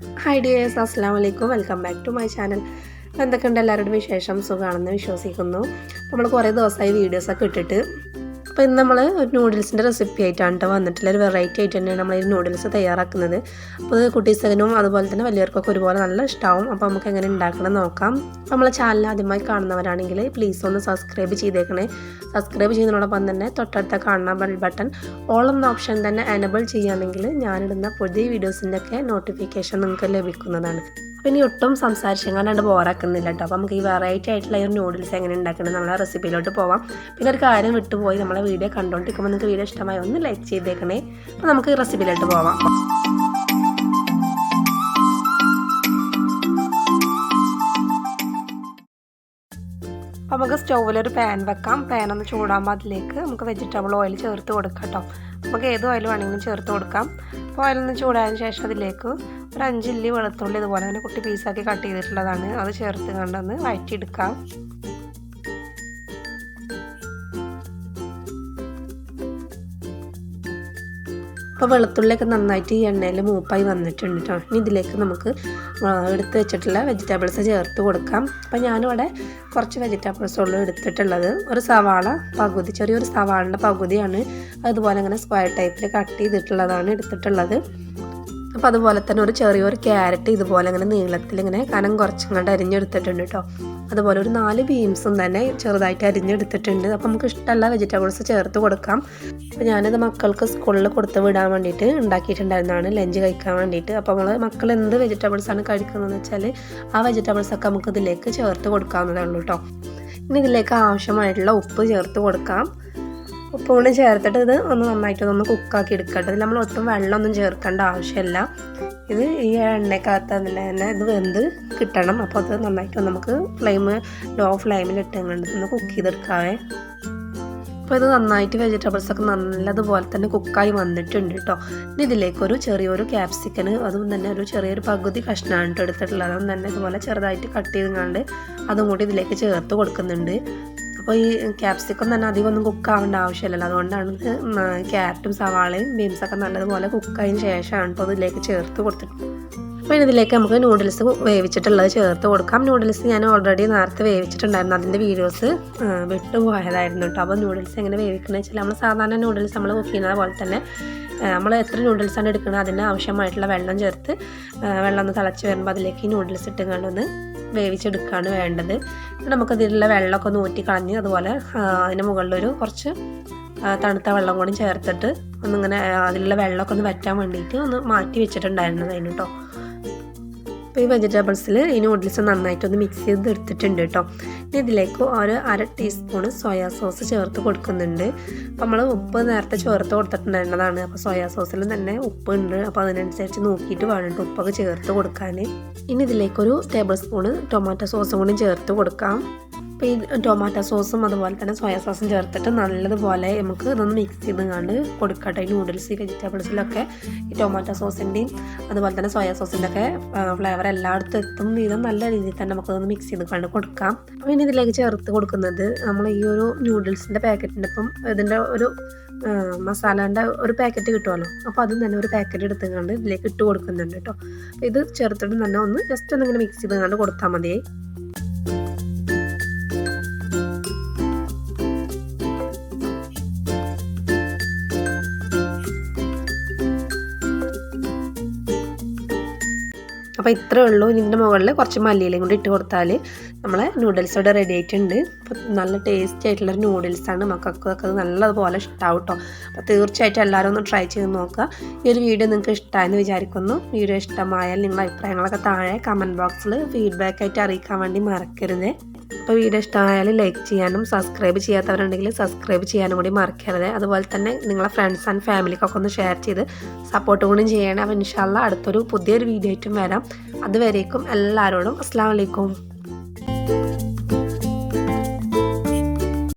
Hi dears അസ്സാം വലൈക്കും welcome back to my channel എന്തൊക്കെയുണ്ട് എല്ലാവരുടെയും വിശേഷം? സുഖമാണെന്ന് വിശ്വസിക്കുന്നു. നമ്മൾ കുറേ ദിവസമായി വീഡിയോസൊക്കെ ഇട്ടിട്ട് അപ്പോൾ ഇന്ന് നമ്മൾ ഒരു നൂഡിൽസിന്റെ റെസിപ്പി ആയിട്ടാണ് കേട്ടോ വന്നിട്ടുള്ള ഒരു വെറൈറ്റി ആയിട്ട് തന്നെയാണ് നമ്മൾ ഈ നൂഡിൽസ് തയ്യാറാക്കുന്നത്. അപ്പോൾ ഇത് കുട്ടീസകനും അതുപോലെ തന്നെ വലിയവർക്കൊക്കെ ഒരുപോലെ നല്ല ഇഷ്ടമാവും അപ്പോൾ നമുക്ക് എങ്ങനെ ഉണ്ടാക്കണം നോക്കാം. നമ്മളെ ചാനൽ ആദ്യമായി കാണുന്നവരാണെങ്കിൽ പ്ലീസ് ഒന്ന് സബ്സ്ക്രൈബ് ചെയ്തേക്കണേ. സബ്സ്ക്രൈബ് ചെയ്യുന്നതോടൊപ്പം തന്നെ തൊട്ടടുത്ത കാണുന്ന ബെൽ ബട്ടൺ ഓൾ എന്ന ഓപ്ഷൻ തന്നെ എനബിൾ ചെയ്യുകയാണെങ്കിൽ ഞാനിടുന്ന പുതിയ വീഡിയോസിന്റെയൊക്കെ നോട്ടിഫിക്കേഷൻ നിങ്ങൾക്ക് ലഭിക്കുന്നതാണ്. ഇനി ഒട്ടും സംസാരിച്ചെങ്ങാണ്ട് ബോറാക്കുന്നില്ല കേട്ടോ അപ്പോൾ നമുക്ക് ഈ വെറൈറ്റി ആയിട്ടുള്ള ഈ ഒരു നൂഡിൽസ് എങ്ങനെ ഉണ്ടാക്കണം നമ്മളെ റെസിപ്പിയിലോട്ട് പോവാം. പിന്നെ ഒരു കാര്യം വിട്ടുപോയി നമ്മളെ വീഡിയോ കണ്ടുകൊണ്ടിരിക്കുമ്പോൾ നിങ്ങൾക്ക് വീഡിയോ ഇഷ്ടമായി ഒന്ന് ലൈക്ക് ചെയ്തേക്കണേ. അപ്പോൾ നമുക്ക് റെസിപ്പിയിലോട്ട് പോവാം. അപ്പോൾ നമുക്ക് സ്റ്റൗവിലൊരു പാൻ വെക്കാം. പാൻ ഒന്ന് ചൂടാകുമ്പോൾ അതിലേക്ക് നമുക്ക് വെജിറ്റബിൾ ഓയിൽ ചേർത്ത് കൊടുക്കാം കേട്ടോ നമുക്ക് ഏത് ഓയിൽ വേണമെങ്കിലും ചേർത്ത് കൊടുക്കാം. അപ്പോൾ ഓയിലൊന്ന് ചൂടായതിന് ശേഷം അതിലേക്ക് ഒരു അഞ്ചില്ലി വെളുത്തുള്ളി ഇതുപോലെ തന്നെ കുട്ടി പീസാക്കി കട്ട് ചെയ്തിട്ടുള്ളതാണ്. അത് ചേർത്ത് കണ്ടൊന്ന് വഴറ്റിയെടുക്കാം. അപ്പോൾ വെളുത്തുള്ളിയൊക്കെ നന്നായിട്ട് ഈ എണ്ണയിൽ മൂപ്പായി വന്നിട്ടുണ്ട് കേട്ടോ ഇനി ഇതിലേക്ക് നമുക്ക് എടുത്ത് വെച്ചിട്ടുള്ള വെജിറ്റബിൾസ് ചേർത്ത് കൊടുക്കാം. അപ്പോൾ ഞാനിവിടെ കുറച്ച് വെജിറ്റബിൾസ് ഉള്ളൂ എടുത്തിട്ടുള്ളത്. ഒരു സവാള പകുതി ചെറിയൊരു സവാളിന്റെ പകുതിയാണ് അതുപോലെ അങ്ങനെ സ്ക്വയർ ടൈപ്പിൽ കട്ട് ചെയ്തിട്ടുള്ളതാണ് എടുത്തിട്ടുള്ളത്. അപ്പോൾ അതുപോലെ തന്നെ ഒരു ചെറിയൊരു ക്യാരറ്റ് ഇതുപോലെ ഇങ്ങനെ നീളത്തിൽ ഇങ്ങനെ കനം കുറച്ചങ്ങോട്ട് അരിഞ്ഞെടുത്തിട്ടുണ്ട് കേട്ടോ അതുപോലെ ഒരു നാല് ബീൻസും തന്നെ ചെറുതായിട്ട് അരിഞ്ഞെടുത്തിട്ടുണ്ട്. അപ്പോൾ നമുക്ക് ഇഷ്ടമുള്ള വെജിറ്റബിൾസ് ചേർത്ത് കൊടുക്കാം. അപ്പോൾ ഞാനിത് മക്കൾക്ക് സ്കൂളിൽ കൊടുത്ത് വിടാൻ വേണ്ടിയിട്ട് ഉണ്ടാക്കിയിട്ടുണ്ടായിരുന്നതാണ് ലഞ്ച് കഴിക്കാൻ വേണ്ടിയിട്ട്. അപ്പോൾ നമ്മൾ മക്കൾ എന്ത് വെജിറ്റബിൾസാണ് കഴിക്കുന്നതെന്ന് വെച്ചാൽ ആ വെജിറ്റബിൾസൊക്കെ നമുക്ക് ഇതിലേക്ക് ചേർത്ത് കൊടുക്കാവുന്നതേ ഉള്ളൂ കേട്ടോ ഇനി ഇതിലേക്ക് ആവശ്യമായിട്ടുള്ള ഉപ്പ് ചേർത്ത് കൊടുക്കാം. ഉപ്പ് കൂടി ചേർത്തിട്ട് ഇത് ഒന്ന് നന്നായിട്ട് ഒന്ന് കുക്കാക്കി എടുക്കട്ടെ. നമ്മൾ ഒട്ടും വെള്ളമൊന്നും ചേർക്കേണ്ട ആവശ്യമില്ല. ഇത് ഈ എണ്ണയ്ക്കകത്ത് തന്നെ തന്നെ ഇത് വെന്ത് കിട്ടണം. അപ്പോൾ അത് നന്നായിട്ട് നമുക്ക് ഫ്ലെയിം ലോ ഫ്ലെയിമിൽ ഇട്ടുകൊണ്ട് ഒന്ന് കുക്ക് ചെയ്തെടുക്കാവേ. അപ്പോൾ ഇത് നന്നായിട്ട് വെജിറ്റബിൾസൊക്കെ നല്ലതുപോലെ തന്നെ കുക്കായി വന്നിട്ടുണ്ട് കേട്ടോ ഇനി ഇതിലേക്കൊരു ചെറിയൊരു ക്യാപ്സിക്കന് അതും തന്നെ ഒരു ചെറിയൊരു പകുതി കഷ്ണമാണ് എടുത്തിട്ടുള്ളത്. അതും തന്നെ ഇതുപോലെ ചെറുതായിട്ട് കട്ട് ചെയ്തുകൊണ്ട് അതും കൂടി ഇതിലേക്ക് ചേർത്ത് കൊടുക്കുന്നുണ്ട്. അപ്പോൾ ഈ ക്യാപ്സിക്കം തന്നെ അധികം ഒന്നും കുക്ക് ആവേണ്ട ആവശ്യമില്ലല്ലോ. അതുകൊണ്ടാണ് ഇത് ക്യാരറ്റും സവാളയും ബീൻസൊക്കെ നല്ലതുപോലെ കുക്ക് കുക്കായതിന് ശേഷമാണ് ഇപ്പോൾ ഇതിലേക്ക് ചേർത്ത് കൊടുത്തിട്ട് അപ്പോൾ ഇതിലേക്ക് നമുക്ക് നൂഡിൽസ് വേവിച്ചിട്ടുള്ളത് ചേർത്ത് കൊടുക്കാം. നൂഡിൽസ് ഞാൻ ഓൾറെഡി നേരത്തെ വേവിച്ചിട്ടുണ്ടായിരുന്നു. അതിന്റെ വീഡിയോസ് വിട്ടുപോയതായിരുന്നു കേട്ടോ. അപ്പോൾ നൂഡിൽസ് എങ്ങനെ വേവിക്കുന്നത് വെച്ചാൽ നമ്മൾ സാധാരണ നൂഡിൽസ് നമ്മൾ കുക്ക് ചെയ്യുന്നത് പോലെ തന്നെ നമ്മൾ എത്ര നൂഡിൽസാണ് എടുക്കുന്നത് അതിന് ആവശ്യമായിട്ടുള്ള വെള്ളം ചേർത്ത് വെള്ളം ഒന്ന് തിളച്ച് വരുമ്പോൾ അതിലേക്ക് ഈ നൂഡിൽസ് ഇട്ടുകൊണ്ട് ഒന്ന് വേവിച്ചെടുക്കുകയാണ് വേണ്ടത്. നമുക്കതിലുള്ള വെള്ളമൊക്കെ ഒന്ന് ഊറ്റി കളഞ്ഞ് അതുപോലെ അതിന് മുകളിലൊരു കുറച്ച് തണുത്ത വെള്ളം കൂടി ചേർത്തിട്ട് ഒന്നിങ്ങനെ അതിലുള്ള വെള്ളമൊക്കെ ഒന്ന് വറ്റാൻ വേണ്ടിയിട്ട് ഒന്ന് മാറ്റി വെച്ചിട്ടുണ്ടായിരുന്നു അതിന് കേട്ടോ അപ്പോൾ ഈ വെജിറ്റബിൾസിൽ ഈ നൂഡിൽസ് നന്നായിട്ടൊന്ന് മിക്സ് ചെയ്ത് എടുത്തിട്ടുണ്ട് കേട്ടോ ഇനി ഇതിലേക്ക് ഒരു അര ടീസ്പൂൺ സോയാ സോസ് ചേർത്ത് കൊടുക്കുന്നുണ്ട്. അപ്പോൾ നമ്മൾ ഉപ്പ് നേരത്തെ ചേർത്ത് കൊടുത്തിട്ടുണ്ടായിരുന്നതാണ്. അപ്പോൾ സോയാ സോസിൽ തന്നെ ഉപ്പ് ഉണ്ട് അപ്പോൾ അതിനനുസരിച്ച് നോക്കിയിട്ട് വേണം ഉപ്പൊക്കെ ചേർത്ത് കൊടുക്കാൻ ഇനി ഇതിലേക്കൊരു ടേബിൾ സ്പൂണ് ടൊമാറ്റോ സോസും കൂടി ചേർത്ത് കൊടുക്കാം. അപ്പോൾ ഈ ടൊമാറ്റോ സോസും അതുപോലെ തന്നെ സോയാ സോസും ചേർത്തിട്ട് നല്ലതുപോലെ നമുക്ക് ഇതൊന്ന് മിക്സ് ചെയ്ത് കൊടുക്കട്ടെ. ഈ നൂഡിൽസ് ഈ വെജിറ്റബിൾസിലൊക്കെ ഈ ടൊമാറ്റോ സോസിന്റെയും അതുപോലെ തന്നെ സോയാ സോസിന്റെ ഒക്കെ ഫ്ലേവർ എല്ലായിടത്തും എത്തും. വിധം നല്ല രീതിയിൽ തന്നെ നമുക്കതൊന്ന് മിക്സ് ചെയ്ത് കണ്ട് കൊടുക്കാം. അപ്പോൾ ഇനി ഇതിലേക്ക് ചേർത്ത് കൊടുക്കുന്നത് നമ്മൾ ഈ ഒരു നൂഡിൽസിന്റെ പാക്കറ്റിന്റെ ഇപ്പം ഇതിന്റെ ഒരു മസാലേന്റെ ഒരു പാക്കറ്റ് കിട്ടുമല്ലോ അപ്പോൾ അതും തന്നെ ഒരു പാക്കറ്റ് എടുത്തുകൊണ്ട് ഇതിലേക്ക് ഇട്ട് കൊടുക്കുന്നുണ്ട് കേട്ടോ. ഇത് ചേർത്തിട്ട് തന്നെ ഒന്ന് ജസ്റ്റ് ഒന്നിങ്ങനെ മിക്സ് ചെയ്ത് കണ്ട് കൊടുത്താൽ മതിയായി. അപ്പോൾ ഇത്രേ ഉള്ളൂ. ഇതിന്റെ മുകളിൽ കുറച്ച് മല്ലിയിലയും കൂടി ഇട്ട് കൊടുത്താൽ നമ്മളെ നൂഡിൽസ് ഇവിടെ റെഡി ആയിട്ടുണ്ട്. അപ്പോൾ നല്ല ടേസ്റ്റി ആയിട്ടുള്ള നൂഡിൽസാണ് മക്കൾക്കൊക്കെ അത് നല്ലതുപോലെ ഇഷ്ടമാവും കേട്ടോ അപ്പോൾ തീർച്ചയായിട്ടും എല്ലാവരും ഒന്ന് ട്രൈ ചെയ്ത് നോക്കുക. ഈ ഒരു വീഡിയോ നിങ്ങൾക്ക് ഇഷ്ടമായെന്ന് വിചാരിക്കുന്നു. വീഡിയോ ഇഷ്ടമായാൽ നിങ്ങളുടെ അഭിപ്രായങ്ങളൊക്കെ താഴെ കമന്റ് ബോക്സിൽ ഫീഡ്ബാക്കായിട്ട് അറിയിക്കാൻ വേണ്ടി മറക്കരുത്. അപ്പോൾ വീഡിയോ ഇഷ്ടമായാൽ ലൈക്ക് ചെയ്യാനും സബ്സ്ക്രൈബ് ചെയ്യാത്തവരുണ്ടെങ്കിൽ സബ്സ്ക്രൈബ് ചെയ്യാനും കൂടി മറക്കരുത്. അതുപോലെ തന്നെ നിങ്ങളെ ഫ്രണ്ട്സ് ആൻഡ് ഫാമിലിക്കൊക്കെ ഒന്ന് ഷെയർ ചെയ്ത് സപ്പോർട്ട് കൂടി ചെയ്യണം. അപ്പോൾ ഇൻഷാല്ല അടുത്തൊരു പുതിയൊരു വീഡിയോ ആയിട്ടും വരാം. അതുവരേക്കും എല്ലാവരോടും അസ്സാം വലൈക്കും